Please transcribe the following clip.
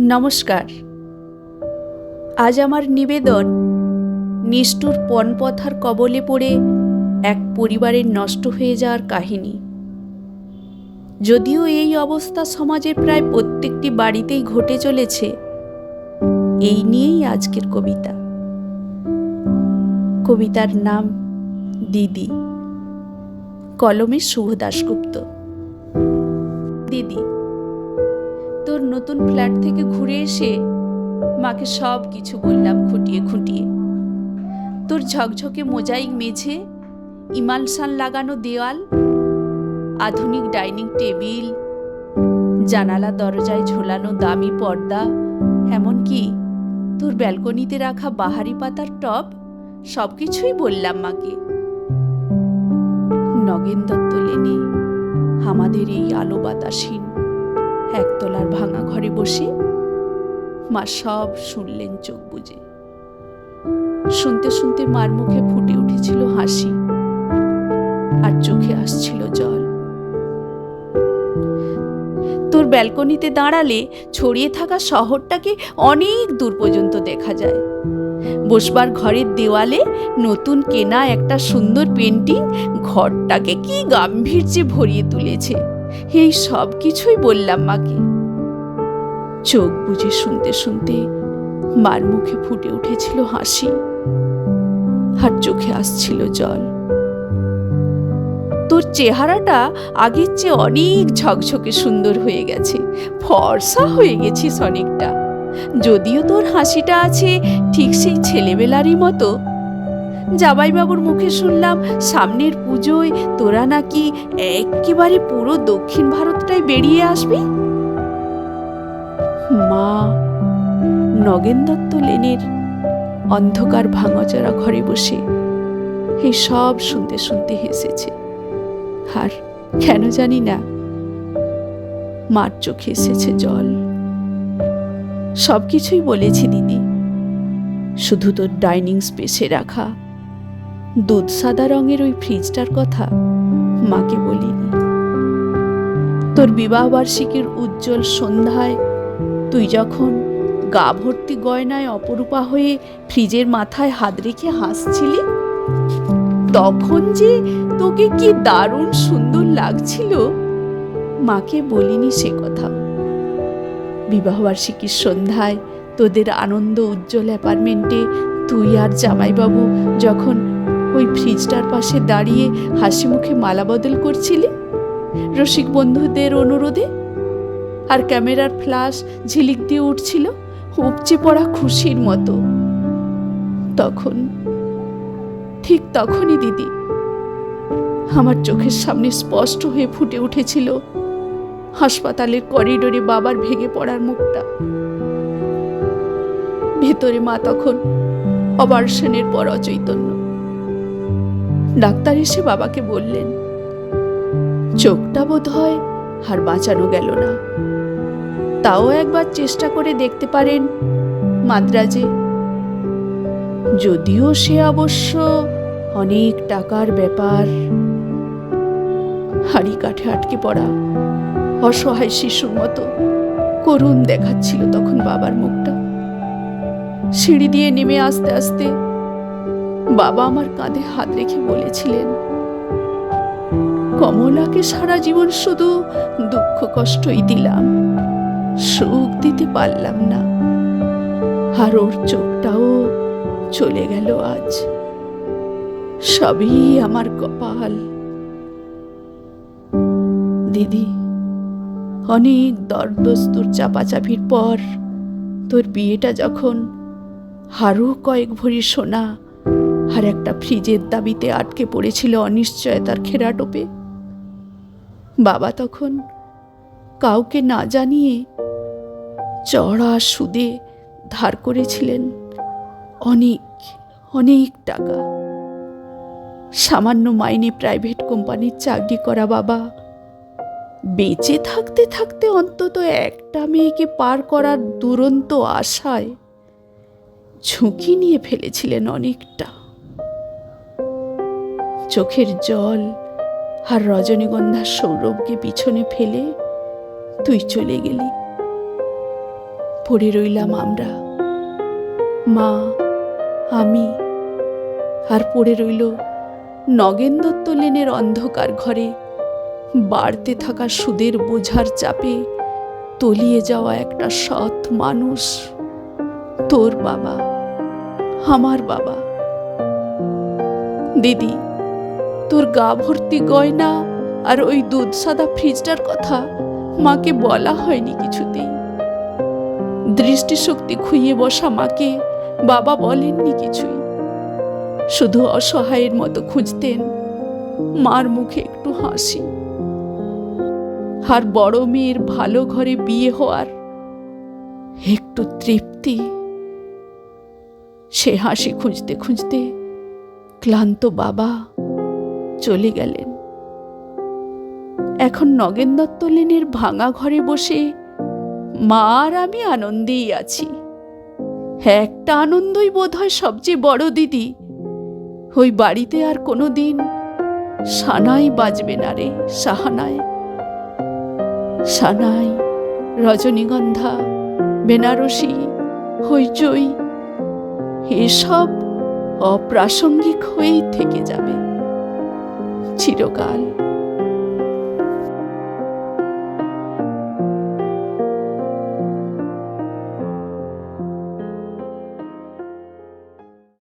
নমস্কার। আজ আমার নিবেদন, নিষ্ঠুর পণপথার কবলে পড়ে এক পরিবারের নষ্ট হয়ে যাওয়ার কাহিনী। যদিও এই অবস্থা সমাজের প্রায় প্রত্যেকটি বাড়িতেই ঘটে চলেছে, এই নিয়েই আজকের কবিতা। কবিতার নাম দিদি। কলমে শুভ দাশগুপ্ত। দিদি। নতুন ফ্ল্যাট থেকে ঘুরে এসে মাকে সব কিছু বললাম খুঁটিয়ে খুঁটিয়ে। তোর ঝকঝকে মোজাইক মেঝে ইমালসান লাগানো দেওয়াল, আধুনিক ডাইনিং টেবিল, জানালা দরজায় ঝোলানো দামি পর্দা, এমনকি তোর ব্যালকনিতে রাখা বাহারি পাতার টব সব কিছুই বললাম মাকে। নগেন দত্ত লেনে আমাদের এই আলো বাতাসীন একতলার ভাঙা ঘরে বসে মা সব শুনলেন চোখ বুজে। শুনতে শুনতে মার মুখে ফুটে উঠেছিল হাসি আর চোখে আসছিল জল। তোর ব্যালকনিতে দাঁড়ালে ছড়িয়ে থাকা শহরটাকে অনেক দূর পর্যন্ত দেখা যায়। বসবার ঘরের দেওয়ালে নতুন কেনা একটা সুন্দর পেন্টিং ঘরটাকে কি গাম্ভীর্যে ভরিয়ে তুলেছে। এই সব কিছুই বললাম মাকে। চোখ বুজে শুনতে শুনতে মার মুখে ফুটে উঠেছিল হাসি আর চোখে আসছিল জল। তোর চেহারাটা আগের চেয়ে অনেক ঝকঝকে সুন্দর হয়ে গেছে, ফর্সা হয়ে গেছিস অনেকটা। যদিও তোর হাসিটা আছে ঠিক সেই ছেলেবেলারই মতো। জামাইবাবুর মুখে শুনলাম, সামনের পুজোয় তোরা নাকি একেবারে পুরো দক্ষিণ ভারতটাই বেরিয়ে আসবি? মা নগেন দত্ত লেনের অন্ধকার ভাঙাচড়া ঘরে বসে এই সব শুনতে শুনতে হেসেছে। আর কেন জানি না, মার চোখে এসেছে জল। সব কিছুই বলেছি দিদি, শুধু তোর ডাইনিং স্পেসে রাখা। দুধ সাদা রঙের ওই ফ্রিজটার কথা মাকে বলিনি তোর বিবাহ বার্ষিকীর উজ্জ্বল সন্ধ্যায় তুই যখন গা ভর্তি গয়নায় অপরূপা হয়ে ফ্রিজের মাথায় হাত রেখে হাসছিলি, তখন যে তোকে কি দারুণ সুন্দর লাগছিল, মাকে বলিনি সে কথা। বিবাহবার্ষিকীর সন্ধ্যায় তোদের আনন্দ উজ্জ্বল অ্যাপার্টমেন্টে তুই আর জামাইবাবু যখন ওই ফ্রিজটার পাশে দাঁড়িয়ে হাসি মুখে মালা বদল করছিলি? রসিক বন্ধুদের অনুরোধে? আর ক্যামেরার ফ্ল্যাশ ঝিলিক দিয়ে উঠছিল উপচে পড়া খুশির মতো। তখন, ঠিক তখনই দিদি, আমার চোখের সামনে স্পষ্ট হয়ে ফুটে উঠেছিল হাসপাতালের করিডোরে বাবার ভেঙে পড়ার মুখটা। ভেতরে মা তখন অপারেশনের পর অচৈতন্য। ডাক্তার এসে বাবাকে বললেন, চোখটা বোধ হয় আর বাঁচানো গেল না। তাও একবার চেষ্টা করে দেখতে পারেন মাদ্রাজে। যদিও সে অবশ্য অনেক টাকার ব্যাপার। হাড়ি কাঠে আটকে পড়া অসহায় শিশুর মতো করুণ দেখাচ্ছিল তখন বাবার মুখটা। সিঁড়ি দিয়ে নেমে আসতে আসতে বাবা আমার কাঁধে হাত রেখে বলেছিলেন, কমলাকে সারা জীবন শুধু দুঃখ কষ্টই দিলাম, সুখ দিতে পারলাম না। আর ওর চোখটাও চলে গেল আজ। সবই আমার কপাল। দিদি, অনেক দরদস্তুর চাপাচাপির পর তোর বিয়েটা যখন আরও কয়েক ভরি সোনা আর একটা ফ্রিজের দাবিতে আটকে পড়েছিল অনিশ্চয়তার খেরাটোপে বাবা তখন কাউকে না জানিয়ে চড়া সুদে ধার করেছিলেন। অনেক অনেক টাকা। সামান্য মাইনে প্রাইভেট কোম্পানির চাকরি করা বাবা। বেঁচে থাকতে থাকতে অন্তত একটা মেয়েকে পার করার দুরন্ত আশায় ঝুঁকি নিয়ে ফেলেছিলেন অনেকটা। চোখের জল আর রজনীগন্ধার সৌরভকে পিছনে ফেলে তুই চলে গেলি। পড়ে রইলাম আমরা। মা, আমি। আর পড়ে রইল নগেন দত্ত লেনের অন্ধকার ঘরে। বাড়তে থাকা সুদের বোঝার চাপে তলিয়ে যাওয়া একটা সৎ মানুষ। তোর বাবা, আমার বাবা। দিদি তোর গা ভর্তি গয়না আর ওই দুধ সাদা ফ্রিজটার কথা মাকে বলা হয়নি কিছুতেই। দৃষ্টিশক্তি খুইয়ে বসা মাকে বাবা বলেননি কিছুই। শুধু অসহায়ের মতো খুঁজতেন মার মুখে একটু হাসি। আর বড় মেয়ের ভালো ঘরে বিয়ে হওয়ার একটু তৃপ্তি, সে হাসি খুঁজতে খুঁজতে ক্লান্ত বাবা চলে গেলেন। এখন নগেন দত্ত লেনের ভাঙা ঘরে বসে মা আর আমি আনন্দেই আছি। হ্যাঁ একটা আনন্দই বোধ হয় সবচেয়ে বড় দিদি। ওই বাড়িতে আর কোনো দিন সানাই বাজবে না রে সাহানায় সানাই, রজনীগন্ধা, বেনারসি, হইচই, এসব অপ্রাসঙ্গিক হয়েই থেকে যাবে। চিরকাল।